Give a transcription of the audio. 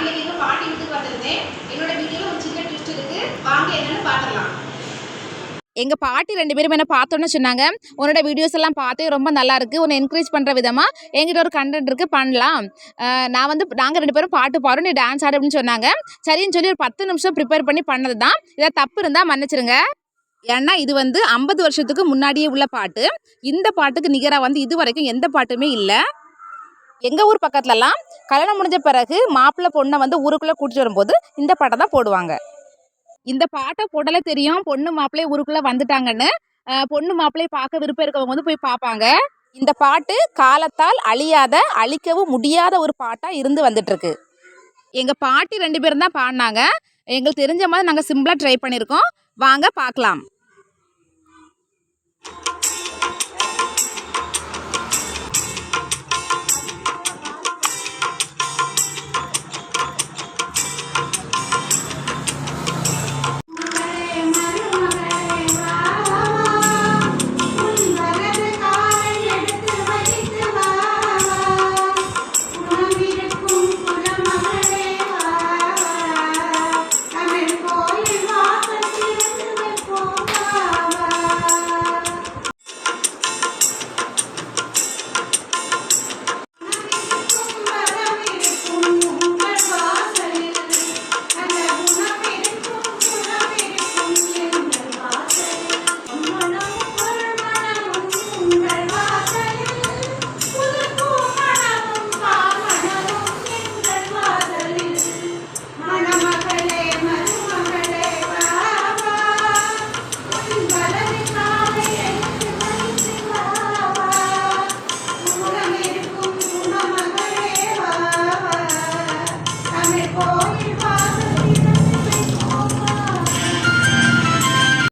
இன்னைக்கு பாட்டி வீட்டுக்கு வந்திருந்தேன். என்னோட வீடியோல ஒரு சின்ன ட்விஸ்ட் இருக்கு. வாங்க என்னன்னு பார்க்கலாம் எங்கள் பாட்டி ரெண்டு பேரும் என்ன பார்த்தோன்னு சொன்னாங்க. உன்னோட வீடியோஸ் எல்லாம் பார்த்து ரொம்ப நல்லா இருக்குது உன்னை என்கரேஜ் பண்ணுற விதமாக எங்கிட்ட ஒரு கண்டென்ட் இருக்குது பண்ணலாம். நான் வந்து நாங்கள் ரெண்டு பேரும் பாட்டு பாடுறோம் நீ டான்ஸ் ஆடு அப்படின்னு சொன்னாங்க. சரின்னு சொல்லி ஒரு பத்து நிமிஷம் ப்ரிப்பேர் பண்ணி பண்ணது தான் இதில் தப்பு இருந்தால் மன்னிச்சிருங்க. ஏன்னா இது வந்து ஐம்பது வருஷத்துக்கு முன்னாடியே உள்ள பாட்டு. இந்த பாட்டுக்கு நிகராக வந்து இது வரைக்கும் எந்த பாட்டுமே இல்லை. எங்கள் ஊர் பக்கத்துலலாம் கல்யாணம் முடிஞ்ச பிறகு மாப்பிள்ளை பொண்ணை வந்து ஊருக்குள்ளே கூட்டிட்டு வரும்போது இந்த பாட்டை தான் போடுவாங்க. இந்த பாட்டை போட்டாலே தெரியும் பொண்ணு மாப்பிள்ளை ஊருக்குள்ளே வந்துட்டாங்கன்னு. பொண்ணு மாப்பிள்ளையை பார்க்க விருப்பம் இருக்கவங்க வந்து போய் பார்ப்பாங்க. இந்த பாட்டு காலத்தால் அழியாத அழிக்கவும் முடியாத ஒரு பாட்டாக இருந்து வந்துட்டுருக்கு. எங்கள் பாட்டி ரெண்டு பேரும் தான் பாடினாங்க. எங்களுக்கு தெரிஞ்ச மாதிரி நாங்கள் சிம்பிளாக ட்ரை பண்ணியிருக்கோம். வாங்க பார்க்கலாம்.